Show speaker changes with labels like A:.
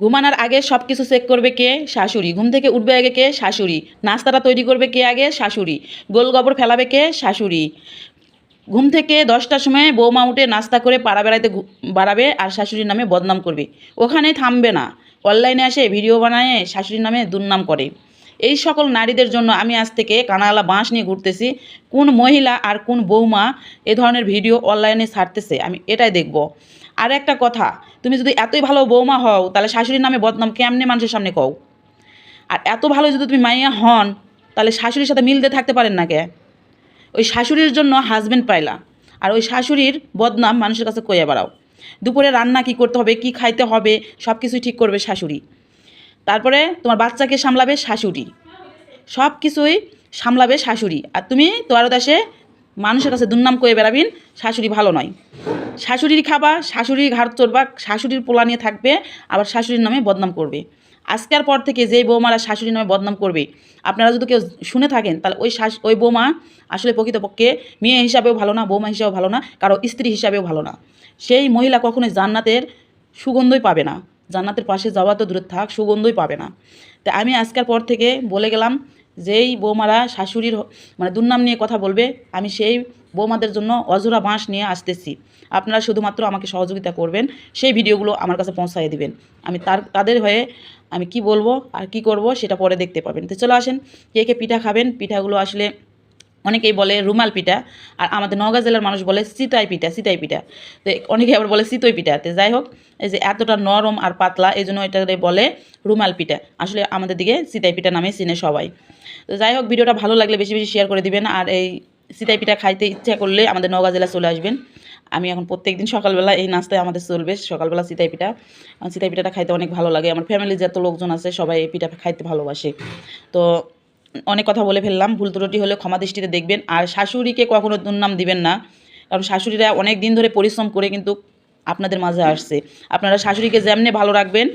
A: ঘুমানোর আগে সব কিছু চেক করবে কে? শাশুড়ি। ঘুম থেকে উঠবে আগে কে? শাশুড়ি। নাস্তাটা তৈরি করবে কে আগে? শাশুড়ি। গোল গোবর ফেলাবে কে? শাশুড়ি। ঘুম থেকে দশটার সময় বৌমা উঠে নাস্তা করে পাড়া বেড়াইতে বাড়াবে আর শাশুড়ির নামে বদনাম করবে। ওখানে থামবে না। অনলাইনে আসে, ভিডিও বানায়, শাশুড়ির নামে দুর্নাম করে। এই সকল নারীদের জন্য আমি আজ থেকে কানালা বাঁশ নিয়ে ঘুরতেছি। কোন মহিলা আর কোন বৌমা এ ধরনের ভিডিও অনলাইনে ছাড়তেছে, আমি এটাই দেখব। আর একটা কথা, তুমি যদি এতই ভালো বৌমা হও, তাহলে শাশুড়ির নামে বদনাম কেমনে মানুষের সামনে কও? আর এত ভালো যদি তুমি মাইয়া হন, তাহলে শাশুড়ির সাথে মিলতে থাকতে পারেন না কে? ওই শাশুড়ির জন্য হাজব্যান্ড পাইলা, আর ওই শাশুড়ির বদনাম মানুষের কাছে কইয়া বেড়াও। দুপুরে রান্না কি করতে হবে, কি খাইতে হবে সব কিছুই ঠিক করবে শাশুড়ি। তারপরে তোমার বাচ্চাকে সামলাবে শাশুড়ি। সব কিছুই সামলাবে শাশুড়ি। আর তুমি তোয়ার দাসে মানুষের কাছে দুর্নাম করে বেড়াবিন, শাশুড়ি ভালো নয়। শাশুড়ির খাবা, শাশুড়ির ঘাট চড়বা শাশুড়ির পোলা নিয়ে থাকবে, আবার শাশুড়ির নামে বদনাম করবে। আজকের পর থেকে যেই বৌমারা শাশুড়ির নামে বদনাম করবে, আপনারা যদি কেউ শুনে থাকেন, তাহলে ওই শাশ, ওই বৌমা আসলে প্রকৃতপক্ষে মেয়ে হিসাবেও ভালো না, বৌমা হিসাবেও ভালো না, কারও স্ত্রী হিসাবেও ভালো না। সেই মহিলা কখনোই জান্নাতের সুগন্ধই পাবে না। জান্নাতের পাশে যাওয়া তো দূরে থাক, সুগন্ধই পাবে না। তা আমি আজকের পর থেকে বলে গেলাম যেই বৌমারা শাশুড়ির মানে দুর্নাম নিয়ে কথা বলবে, আমি সেই বৌমাদের জন্য অজোড়া বাঁশ নিয়ে আসতেছি। আপনারা শুধুমাত্র আমাকে সহযোগিতা করবেন, সেই ভিডিওগুলো আমার কাছে পৌঁছায় দিবেন। আমি তার, তাদের হয়ে আমি কি বলব আর কি করব সেটা পরে দেখতে পাবেন। তো চলে আসেন, কে কে পিঠা খাবেন? পিঠাগুলো আসলে অনেকেই বলে রুমাল পিঠা, আর আমাদের নওগাঁ জেলার মানুষ বলে সিতাই পিঠা সিতাই পিঠা। তো অনেকে আবার বলে সিতই পিঠা। তো যাই হোক, এই যে এতটা নরম আর পাতলা, এই জন্য এটাকে বলে রুমাল পিঠা। আসলে আমাদের দিকে সিতাই পিঠা নামে চিনে সবাই। তো যাই হোক, ভিডিওটা ভালো লাগলে বেশি বেশি শেয়ার করে দিবেন। আর এই সিতাই পিঠা খাইতে ইচ্ছা করলে আমাদের নওগাঁ জেলা চলে আসবেন। আমি এখন প্রত্যেক দিন সকালবেলা এই নাস্তায় আমাদের চলবে সকালবেলা সিতাই পিঠা। সিতাই পিঠাটা খাইতে অনেক ভালো লাগে। আমার ফ্যামিলির যত লোকজন আছে সবাই এই পিঠা খাইতে ভালোবাসে। তো অনেক কথা বলে ফেললাম, ভুল ত্রুটি হলে ক্ষমা দৃষ্টিতে দেখবেন। আর শাশুড়িকে কখনো দুর্নাম দিবেন না, কারণ শাশুড়িরা অনেক দিন ধরে পরিশ্রম করে কিন্তু আপনাদের মাঝে আসছে। আপনারা শাশুড়িকে যেমনি ভালো রাখবেন